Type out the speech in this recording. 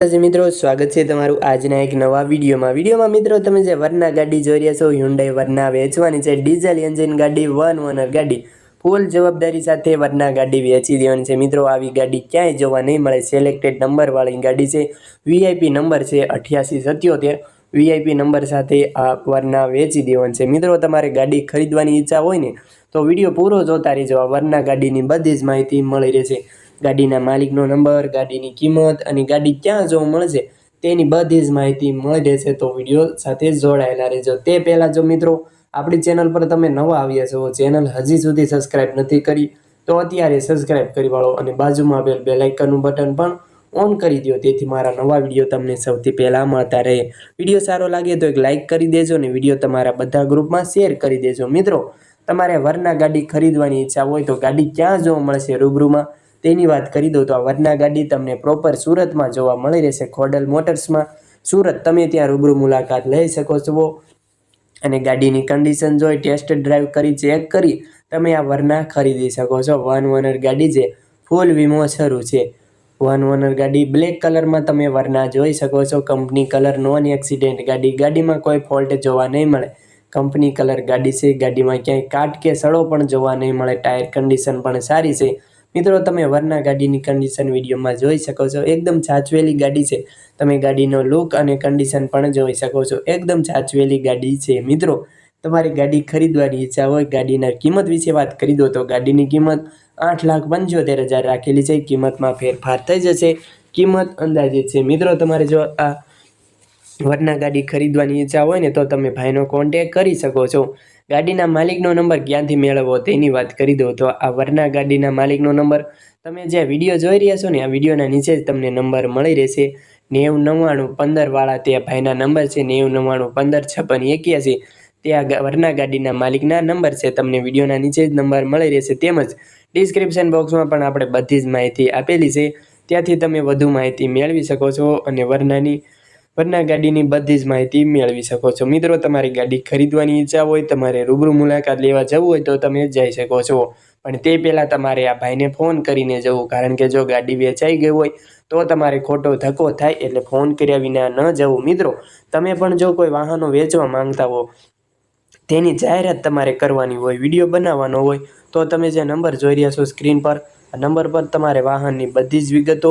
નમસ્તે મિત્રો, સ્વાગત છે તમારું આજના એક નવા વિડીયોમાં. વિડીયોમાં મિત્રો, તમે જે વરના ગાડી જોઈ રહ્યા છો હ્યુન્ડાઈ વરના વેચવાની છે, ડીઝલ એન્જિન ગાડી, વન ઓનર ગાડી. ફૂલ જવાબદારી સાથે વરના ગાડી વેચી દેવાની છે. મિત્રો, આવી ગાડી ક્યાંય જોવા નહીં મળે. સિલેક્ટેડ નંબરવાળી ગાડી છે. વીઆઈપી નંબર છે અઠ્યાસી સત્યોતેર. વીઆઈપી નંબર સાથે આ વરના વેચી દેવાની છે. મિત્રો, તમારે ગાડી ખરીદવાની ઈચ્છા હોય ને, તો વીડિયો પૂરો જોતા રહેજો. આ વરના ગાડીની બધી જ માહિતી મળી રહેશે. ગાડીના માલિકનો નંબર, ગાડીની કિંમત અને ગાડી ક્યાં જોવા મળશે તેની બધી જ માહિતી મળી રહેશે. તો વીડિયો સાથે જોડાયેલા રહેજો. તે પહેલાં જો મિત્રો, આપણી ચેનલ પર તમે નવા આવ્યા છો, ચેનલ હજી સુધી સબસ્ક્રાઇબ નથી કરી, તો અત્યારે સબસ્ક્રાઇબ કરી વાળો અને બાજુમાં આવેલ બે લાઇકનનું બટન પણ ઓન કરી દો તેથી મારા નવા વીડિયો તમને સૌથી પહેલાં મળતા રહે. વીડિયો સારો લાગે તો એક લાઇક કરી દેજો અને વીડિયો તમારા બધા ગ્રુપમાં શેર કરી દેજો. મિત્રો, તમારે વરના ગાડી ખરીદવાની ઈચ્છા હોય તો ગાડી ક્યાં જોવા મળશે રૂબરૂમાં? તેની વાત કરી દઉં તો આ વરના ગાડી તમને પ્રોપર સુરતમાં જોવા મળી રહેશે. ખોડલ મોટર્સમાં. સુરત તમે ત્યાં રૂબરૂ મુલાકાત લઈ શકો છો. અને ગાડીની કન્ડિશન જોઈ ટેસ્ટ ડ્રાઈવ કરી ચેક કરી તમે આ વરના ખરીદી શકો છો. વન ઓનર ગાડી છે ફૂલ વીમો શરૂ છે. વન ઓનર ગાડી બ્લેક કલરમાં તમે વરના જોઈ શકો છો. કંપની કલર નોન એક્સિડેન્ટ ગાડી. ગાડીમાં કોઈ ફોલ્ટ જોવા નહીં મળે. કંપની કલર ગાડી છે. ગાડીમાં ક્યાંય કાટ કે સડો પણ જોવા નહીં મળે. ટાયર કન્ડિશન પણ સારી છે. મિત્રો, તમે વરના ગાડીની કન્ડિશન વિડીયોમાં જોઈ શકો છો. એકદમ સાચવેલી ગાડી છે. તમે ગાડીનો લુક અને કન્ડિશન પણ જોઈ શકો છો. એકદમ સાચવેલી ગાડી છે, મિત્રો. તમારી ગાડી ખરીદવાની ઈચ્છા હોય, ગાડીના કિંમત વિશે વાત કરી દો તો ગાડીની કિંમત આઠ લાખ પંચોતેર હજાર રાખેલી છે. કિંમતમાં ફેરફાર થઈ જશે. કિંમત અંદાજિત છે. મિત્રો, તમારે જો આ વરના ગાડી ખરીદવાની ઈચ્છા હોય ને, તો તમે ભાઈનો કોન્ટેક કરી શકો છો. ગાડીના માલિકનો નંબર ક્યાંથી મેળવવો તેની વાત કરી દઉં. તો આ વરના ગાડીના માલિકનો નંબર તમે જે વીડિયો જોઈ રહ્યા છો ને, આ વિડીયોના નીચે જ તમને નંબર મળી રહેશે. નેવું નવ્વાણું પંદરવાળા તે ભાઈના નંબર છે, નેવું નવ્વાણું પંદર છપ્પન એક્યાસી. તે આ વરના ગાડીના માલિકના નંબર છે, તમને વિડીયોના નીચે જ નંબર મળી રહેશે. તેમજ ડિસ્ક્રિપ્શન બોક્સમાં પણ આપણે બધી જ માહિતી આપેલી છે. ત્યાંથી તમે વધુ માહિતી મેળવી શકો છો અને વરનાની વરના ગાડીની બધી જ માહિતી મેળવી શકો છો. મિત્રો, તમારી ગાડી ખરીદવાની ઈચ્છા હોય, તમારે રૂબરૂ મુલાકાત લેવા જવું હોય તો તમે જઈ શકો છો. પણ તે પહેલાં તમારે આ ભાઈને ફોન કરીને જવું. કારણ કે જો ગાડી વેચાઈ ગઈ હોય, તો તમારે ખોટો ધક્કો થાય એટલે ફોન કર્યા વિના ન જવું. મિત્રો, તમે પણ જો કોઈ વાહનો વેચવા માંગતા હો, તેની જાહેરાત તમારે કરવાની હોય, વીડિયો બનાવવાનો હોય, તો તમે જે નંબર જોઈ રહ્યા છો સ્ક્રીન પર, આ નંબર પર તમારે વાહનની બધી જ વિગતો